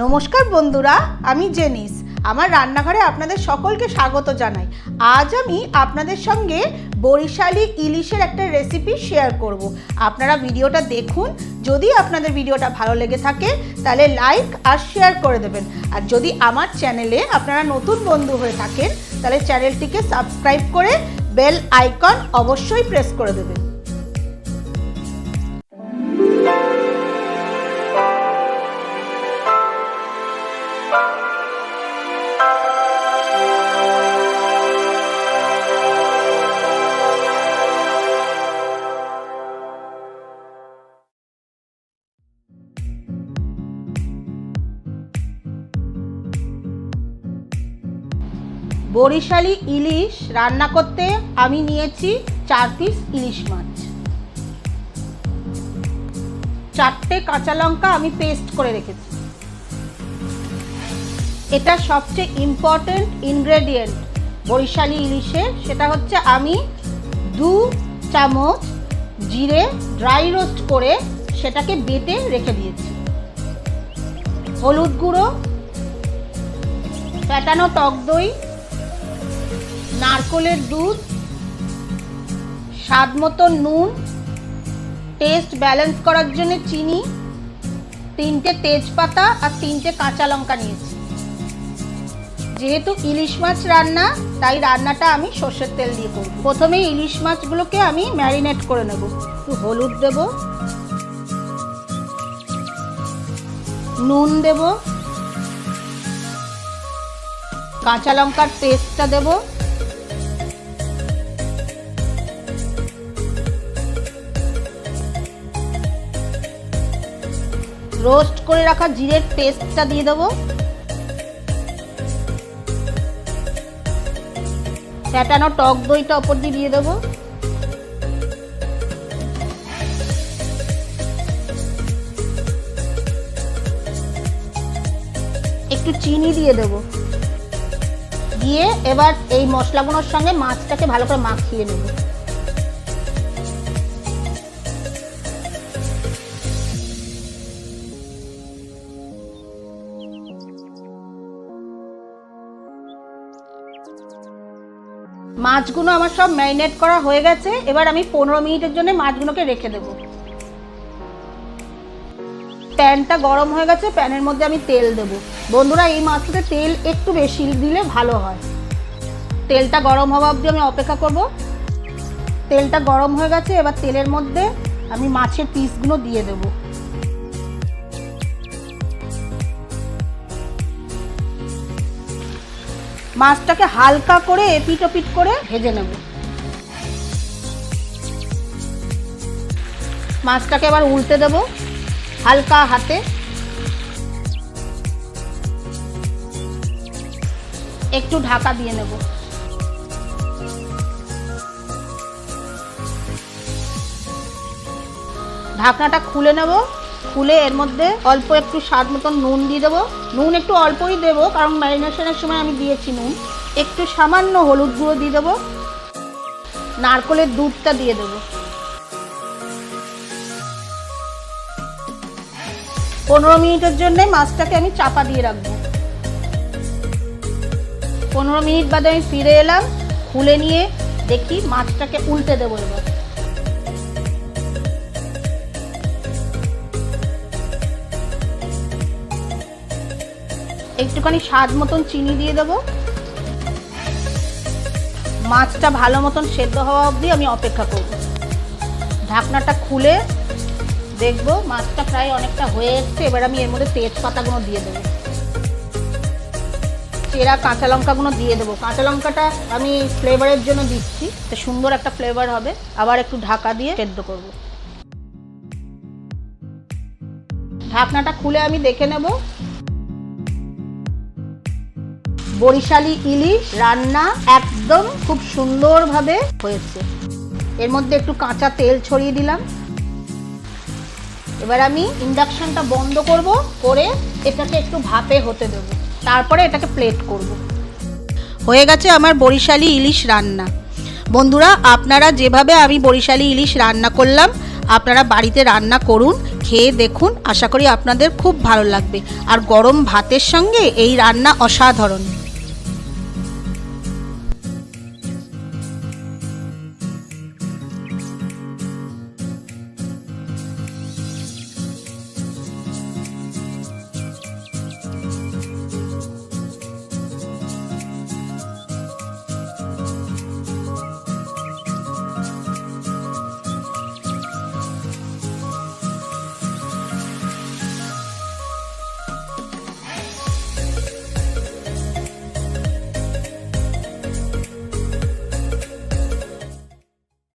নমস্কার বন্ধুরা, আমি জেনিস। আমার রান্নাঘরে আপনাদের সকলকে স্বাগত জানাই। আজ আমি আপনাদের সঙ্গে বরিশালি ইলিশের একটা রেসিপি শেয়ার করব। আপনারা ভিডিওটা দেখুন, যদি আপনাদের ভিডিওটা ভালো লেগে থাকে, তাহলে লাইক আর শেয়ার করে দেবেন। আর যদি আমার চ্যানেলে আপনারা নতুন বন্ধু হয়ে থাকেন, তাহলে চ্যানেলটিকে সাবস্ক্রাইব করে বেল আইকন অবশ্যই প্রেস করে দেবেন। বরিশালি ইলিশ রান্না করতে আমি নিয়েছি চার পিস ইলিশ মাছ। চারটে কাঁচা লঙ্কা আমি পেস্ট করে রেখেছি। এটা সবচেয়ে ইম্পর্টেন্ট ইনগ্রেডিয়েন্ট বরিশালি ইলিশে, সেটা হচ্ছে আমি দু চামচ জিরে ড্রাই রোস্ট করে সেটাকে বেটে রেখে দিয়েছি। হলুদ গুঁড়ো ফ্যাটানো টক দই নারকোলের দুধ স্বাদ মতো নুন টেস্ট ব্যালেন্স করার জন্য চিনি, তিনটে তেজপাতা আর তিনটে কাঁচা লঙ্কা নিয়েছি। যেহেতু ইলিশ মাছ রান্না, তাই রান্নাটা আমি সর্ষের তেল দিয়ে করব। প্রথমে ইলিশ মাছগুলোকে আমি ম্যারিনেট করে নেব। একটু হলুদ দেব। নুন দেব। কাঁচা লঙ্কার পেস্টটা দেবো। রোস্ট করে রাখা জিরের পেস্টটা দিয়ে দেবো। ফ্যাটানো টক দইটা ওপর দিয়ে দিয়ে দেবো। একটু চিনি দিয়ে দেবো। দিয়ে এবার এই মশলাগুলোর সঙ্গে মাছটাকে ভালো করে মাখিয়ে নেব। মাছগুলো আমার সব ম্যারিনেট করা হয়ে গেছে, এবার আমি পনেরো মিনিটের জন্য মাছগুলোকে রেখে দেব। প্যানটা গরম হয়ে গেছে, প্যানের মধ্যে আমি তেল দেব। বন্ধুরা, এই মাছটাতে তেল একটু বেশি দিলে ভালো হয়। তেলটা গরম হওয়া অবধি আমি অপেক্ষা করব। তেলটা গরম হয়ে গেছে, এবার তেলের মধ্যে আমি মাছের পিসগুলো দিয়ে দেবো। মাছটাকে হালকা করে এপিট ওপিট করে ভেজে নেব। মাছটাকে এবার উল্টে দেব হালকা হাতে। একটু ঢাকা দিয়ে নেব। ঢাকনাটা খুলে নেব। খুলে এর মধ্যে অল্প একটু স্বাদ মতন নুন দিয়ে দেবো। নুন একটু অল্পই দেবো, কারণ ম্যারিনেশনের সময় আমি দিয়েছি নুন। একটু সামান্য হলুদ গুঁড়ো দিয়ে দেবো। নারকলের দুধটা দিয়ে দেবো। পনেরো মিনিটের জন্য মাছটাকে আমি চাপা দিয়ে রাখব। পনেরো মিনিট বাদে আমি ফিরে এলাম, খুলে নিয়ে দেখি মাছটাকে উল্টে দেবো এবার। একটুখানি স্বাদ মতন চিনি দিয়ে দেবো। মাছটা ভালো মতন সেদ্ধ হওয়া অবধি আমি অপেক্ষা করব। ঢাকনাটা খুলে দেখব মাছটা প্রায় অনেকটা হয়ে এসছে, এবার আমি এর মধ্যে তেজপাতাগুলো দিয়ে দেবো। চেরা কাঁচা লঙ্কাগুলো দিয়ে দেবো। কাঁচা লঙ্কাটা আমি ফ্লেভারের জন্য দিচ্ছি, তো সুন্দর একটা ফ্লেভার হবে। আবার একটু ঢাকা দিয়ে সেদ্ধ করব। ঢাকনাটা খুলে আমি দেখে নেব বরিশালি ইলিশ রান্না একদম খুব সুন্দরভাবে হয়েছে। এর মধ্যে একটু কাঁচা তেল ছড়িয়ে দিলাম। এবার আমি ইন্ডাকশনটা বন্ধ করব, করে এটাকে একটু ভাপে হতে দেব। তারপরে এটাকে প্লেট করব। হয়ে গেছে আমার বরিশালি ইলিশ রান্না। বন্ধুরা, আপনারা যেভাবে আমি বরিশালি ইলিশ রান্না করলাম, আপনারা বাড়িতে রান্না করুন, খেয়ে দেখুন, আশা করি আপনাদের খুব ভালো লাগবে। আর গরম ভাতের সঙ্গে এই রান্না অসাধারণ।